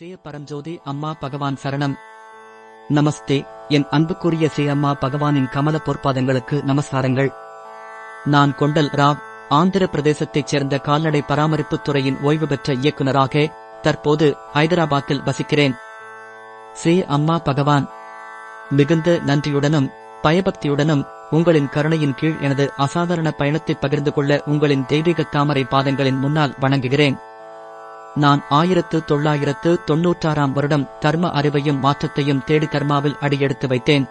சேய பரஞ்சோதி அம்மா பகவான் சரணம். நமஸ்தே என் அன்புக்குரிய சே அம்மா பகவானின் கமல பொற்பாதங்களுக்கு நமஸ்காரங்கள். நான் கொண்டல் ராவ் ஆந்திர பிரதேசத்தைச் சேர்ந்த கால்நடை பராமரிப்புத் துறையின் ஓய்வு பெற்ற இயக்குநராக தற்போது ஹைதராபாத்தில் வசிக்கிறேன். சே அம்மா பகவான் மிகுந்த நன்றியுடனும் பயபக்தியுடனும் உங்களின் கருணையின் கீழ் எனது அசாதாரண பயணத்தை பகிர்ந்து கொள்ள உங்களின் தெய்வீக தாமரை பாதங்களின் முன்னால் வணங்குகிறேன். நான் ஆயிரத்து தொள்ளாயிரத்து தொன்னூற்றாறாம் வருடம் தர்ம அறிவையும் மாற்றத்தையும் தேடி தர்மாவில் அடியெடுத்து வைத்தேன்.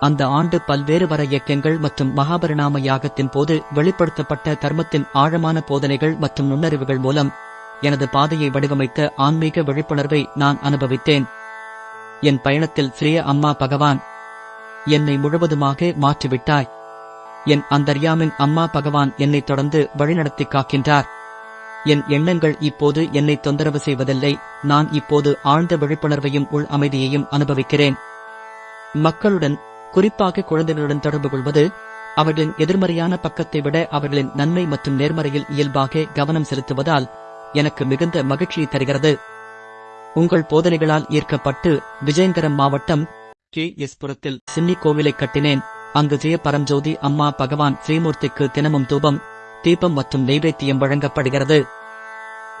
அந்த ஆண்டு பல்வேறு வர இயக்கங்கள் மற்றும் மகாபரிணாம யாகத்தின் போது வெளிப்படுத்தப்பட்ட தர்மத்தின் ஆழமான போதனைகள் மற்றும் நுண்ணறிவுகள் மூலம் எனது பாதையை வடிவமைத்த ஆன்மீக விழிப்புணர்வை நான் அனுபவித்தேன். என் பயணத்தில் ஸ்ரீய அம்மா பகவான் என்னை முழுவதுமாக மாற்றிவிட்டாய். என் அந்தர்யாமின் அம்மா பகவான் என்னை தொடர்ந்து வழிநடத்தி காக்கின்றார். என் எண்ணங்கள் இப்போது என்னை தொந்தரவு செய்வதில்லை. நான் இப்போது ஆழ்ந்த விழிப்புணர்வையும் உள் அமைதியையும் அனுபவிக்கிறேன். மக்களுடன் குறிப்பாக குழந்தைகளுடன் தொடர்பு கொள்வது அவர்களின் எதிர்மறையான பக்கத்தை விட அவர்களின் நன்மை மற்றும் நேர்மறையில் இயல்பாக கவனம் செலுத்துவதால் எனக்கு மிகுந்த மகிழ்ச்சியை தருகிறது. உங்கள் போதனைகளால் ஈர்க்கப்பட்டு விஜயங்கரம் மாவட்டம் கே எஸ் புரத்தில் சின்னி கோவிலை கட்டினேன். அங்கு ஜெய பரஞ்சோதி அம்மா பகவான் ஸ்ரீமூர்த்திக்கு தினமும் தூபம் தீபம் மற்றும் நெய்வேத்தியம் வழங்கப்படுகிறது.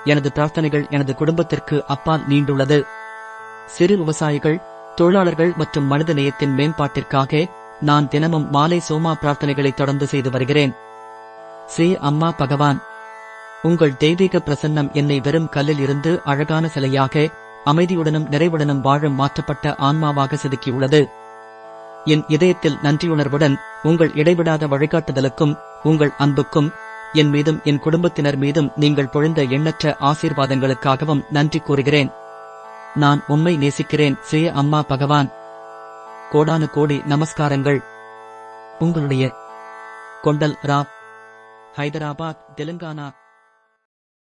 எனது பிரார்த்தனைகள் எனது குடும்பத்திற்கு அப்பால் நீண்டுள்ளது. சிறு விவசாயிகள் தொழிலாளர்கள் மற்றும் மனித நேயத்தின் மேம்பாட்டிற்காக நான் தினமும் மாலை சோமா பிரார்த்தனைகளை தொடர்ந்து செய்து வருகிறேன். ஸ்ரீ அம்மா பகவான்! உங்கள் தெய்வீக பிரசன்னம் என்னை வெறும் கல்லில் இருந்து அழகான சிலையாக அமைதியுடனும் நிறைவுடனும் வாழும் மாற்றப்பட்ட ஆன்மாவாக செதுக்கியுள்ளது. என் இதயத்தில் நன்றியுணர்வுடன் உங்கள் இடைவிடாத வழிகாட்டுதலுக்கும் உங்கள் அன்புக்கும் என் மீதும் என் குடும்பத்தினர் மீதும் நீங்கள் பொழிந்த எண்ணற்ற ஆசீர்வாதங்களுக்காகவும் நன்றி கூறுகிறேன். நான் உம்மை நேசிக்கிறேன் ஸ்ரீ அம்மா பகவான். கோடானு கோடி நமஸ்காரங்கள். உங்களுடைய கொண்டல் ராவ் ஹைதராபாத் தெலுங்கானா